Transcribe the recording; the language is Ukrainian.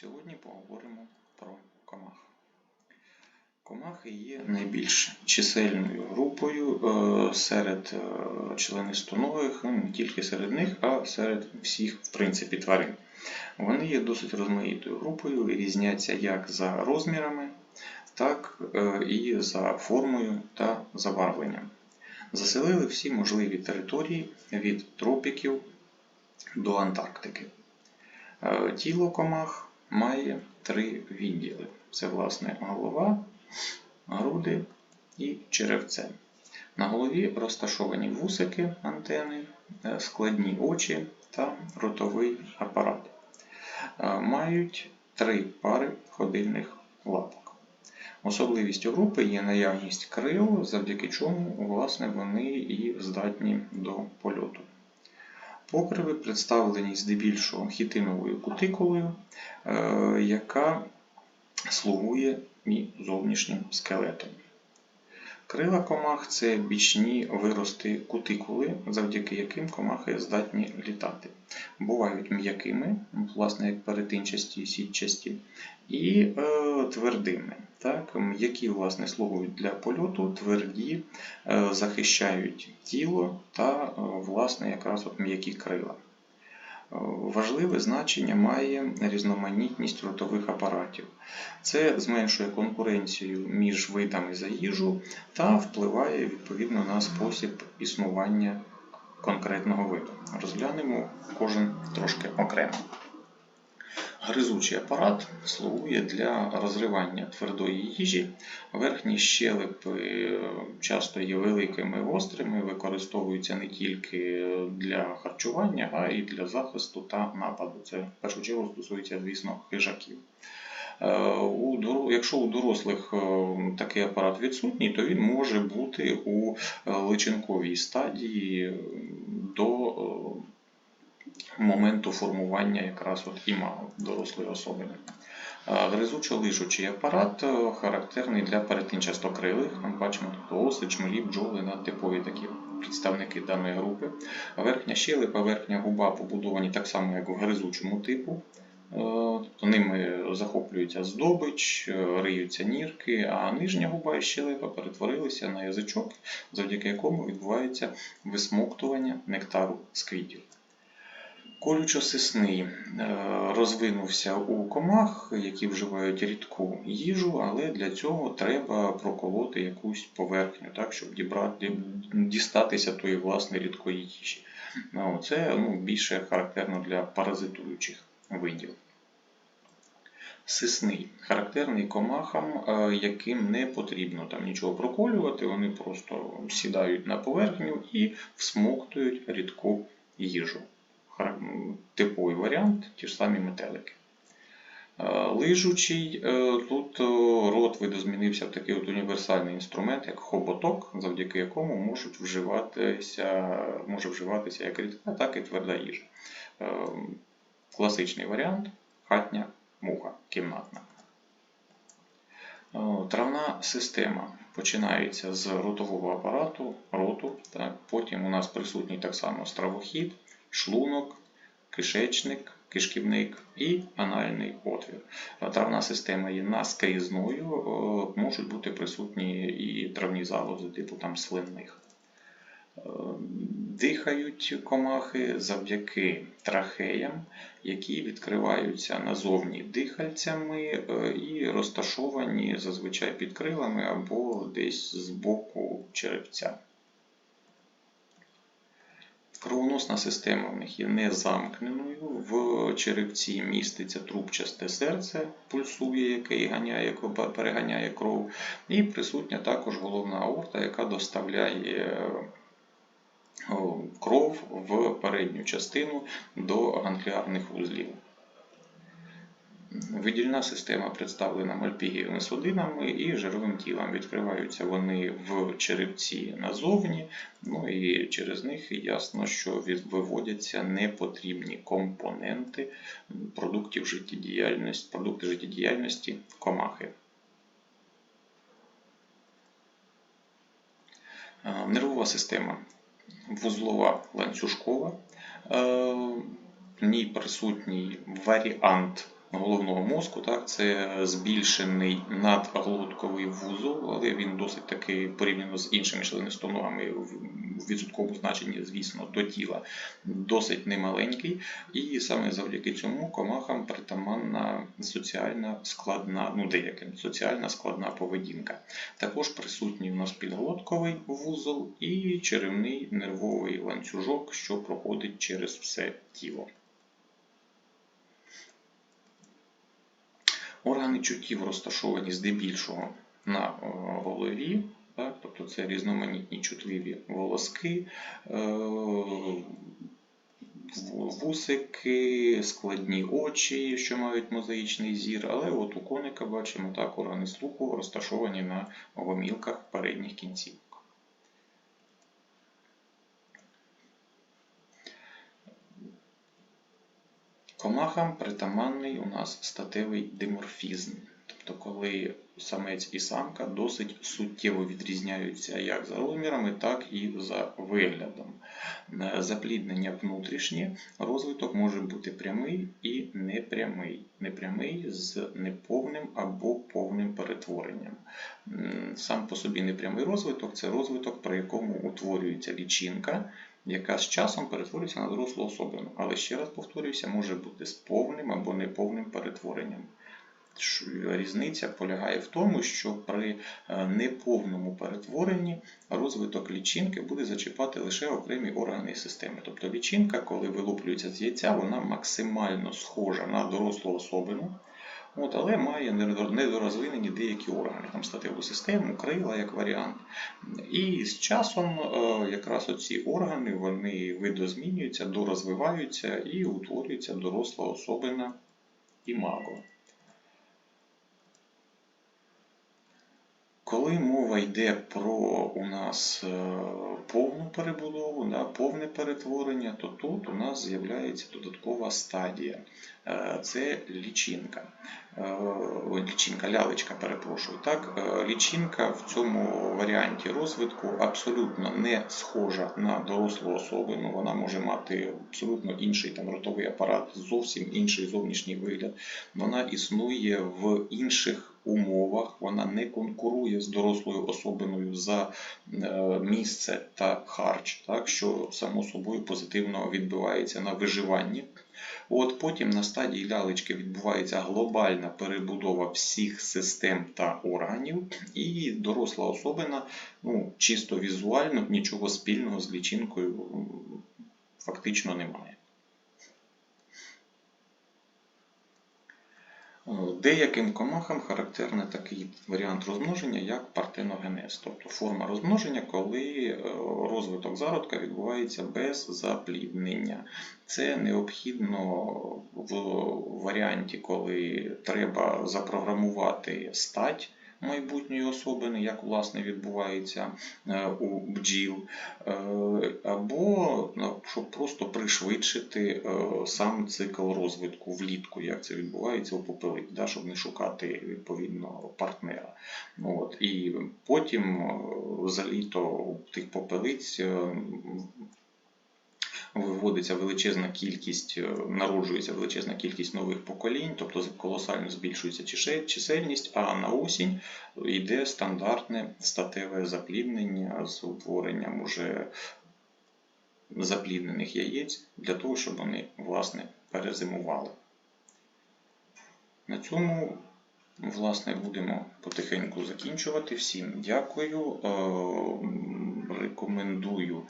Сьогодні поговоримо про комах. Комахи є найбільш чисельною групою е, серед е, членистоногих, ну, не тільки серед них, а серед всіх, в принципі, тварин. Вони є досить розмаїтою групою різняться як за розмірами, так е, і за формою та забарвленням. Заселили всі можливі території від тропіків до Антарктики. Тіло комах має три відділи: це, власне, голова, груди і черевце. На голові розташовані вусики, антени, е, складні очі та ротовий апарат. Е, Мають три пари ходильних лапок. Особливістю групи є наявність крил, завдяки чому власне, вони і здатні до польоту. Покриви представлені здебільшого хітиновою кутикулою, е, яка слугує і зовнішнім скелетом. Крила комах це бічні вирости кутикули, завдяки яким комахи здатні літати. Бувають м'якими, власне, як перетинчасті, сітчасті, і е, твердими. Так, М'які власне, слугують для польоту, тверді е, захищають тіло та е, власне, якраз от м'які крила. Важливе значення має різноманітність ротових апаратів. Це зменшує конкуренцію між видами за їжу та впливає відповідно на спосіб існування конкретного виду. Розглянемо кожен трошки окремо. Гризучий апарат слугує для розривання твердої їжі. Верхні щелепи часто є великими гострими, використовуються не тільки для харчування, а й для захисту та нападу. Це в першу чергу стосується, звісно, хижаків. Якщо у дорослих такий апарат відсутній, то він може бути у личинковій стадії до моменту формування якраз от імагу дорослої особи. Гризучо-лижучий апарат характерний для перетинчастокрилих. Бачимо тут оси, чмелі, бджоли на типові такі представники даної групи. Верхня щелепа, верхня губа побудовані так само, як в гризучому типу. Тобто ними захоплюється здобич, риються нірки, а нижня губа і щелепа перетворилися на язичок, завдяки якому відбувається висмоктування нектару з квітів. Колючосисний розвинувся у комах, які вживають рідку їжу, але для цього треба проколоти якусь поверхню, так, щоб дібрати, дістатися тої власне рідкої їжі. Це ну, більше характерно для паразитуючих видів. Сисний характерний комахам, яким не потрібно там нічого проколювати, вони просто сідають на поверхню і всмоктують рідку їжу типовий варіант, ті ж самі метелики. Лижучий, тут рот видозмінився в такий от універсальний інструмент, як хоботок, завдяки якому можуть вживатися, може вживатися як рідка, так і тверда їжа. Класичний варіант хатня муха кімнатна. Травна система починається з ротового апарату, роту, так, потім у нас присутній так само стравохід шлунок, кишечник, кишківник і анальний отвір. Травна система є наскрізною, можуть бути присутні і травні залози, типу там слинних. Дихають комахи завдяки трахеям, які відкриваються назовні дихальцями і розташовані зазвичай під крилами або десь з боку черепця. Кровоносна система в них є незамкненою, в черепці міститься трубчасте серце, пульсує, яке ганяє, переганяє кров, і присутня також головна аорта, яка доставляє кров в передню частину до гангліарних вузлів. Видільна система представлена мальпігієвими судинами і жировим тілом. Відкриваються вони в черепці назовні, ну і через них ясно, що виводяться непотрібні компоненти продуктів життєдіяльності, продукти життєдіяльності комахи. Нервова система вузлова ланцюжкова. В ній присутній варіант головного мозку. Так, це збільшений надглотковий вузол, але він досить таки порівняно з іншими членистоногами в відсотковому значенні, звісно, до тіла досить немаленький. І саме завдяки цьому комахам притаманна соціальна складна, ну деяким соціальна складна поведінка. Також присутній у нас підглотковий вузол і черевний нервовий ланцюжок, що проходить через все тіло. Органи чуттів розташовані здебільшого на е, голові, так, тобто це різноманітні чутливі волоски, е, вусики, складні очі, що мають мозаїчний зір, але от у коника бачимо так, органи слуху розташовані на гомілках передніх кінцівок. Комахам притаманний у нас статевий диморфізм. Тобто, коли самець і самка досить суттєво відрізняються як за розмірами, так і за виглядом. Е, Запліднення внутрішнє, розвиток може бути прямий і непрямий. Непрямий з неповним або повним перетворенням. Сам по собі непрямий розвиток це розвиток, при якому утворюється лічинка, яка з часом перетворюється на дорослу особину. Але ще раз повторююся, може бути з повним або неповним перетворенням. Різниця полягає в тому, що при е, неповному перетворенні розвиток лічинки буде зачіпати лише окремі органи системи. Тобто лічинка, коли вилуплюється з яйця, вона максимально схожа на дорослу особину, от, але має недорозвинені деякі органи, там статеву систему, крила як варіант. І з часом е, якраз оці органи вони видозмінюються, дорозвиваються і утворюється доросла особина імаго. Коли мова йде про у нас е, повну перебудову, да, повне перетворення, то тут у нас з'являється додаткова стадія. Е, Це лічинка. Е, Лічинка, лялечка, перепрошую. Так, лічинка в цьому варіанті розвитку абсолютно не схожа на дорослу особину. Вона може мати абсолютно інший там ротовий апарат, зовсім інший зовнішній вигляд. Вона існує в інших умовах, вона не конкурує з дорослою особиною за е, місце та харч, так, що само собою позитивно відбивається на виживанні. От Потім на стадії лялечки відбувається глобальна перебудова всіх систем та органів, і доросла особина ну, чисто візуально нічого спільного з лічинкою фактично немає. Деяким комахам характерний такий варіант розмноження, як партеногенез, тобто форма розмноження, коли е, розвиток зародка відбувається без запліднення. Це необхідно в варіанті, коли треба запрограмувати стать майбутньої особини, як власне відбувається е, у бджіл, е, або щоб просто пришвидшити е, сам цикл розвитку влітку, як це відбувається у попелиць, да, щоб не шукати відповідно партнера. Ну, От, і потім е, за літо у тих попелиць е, виводиться величезна кількість, народжується величезна кількість нових поколінь, тобто колосально збільшується чисельність, а на осінь йде стандартне статеве запліднення з утворенням уже запліднених яєць для того, щоб вони власне перезимували. На цьому власне будемо потихеньку закінчувати. Всім дякую. Е, Рекомендую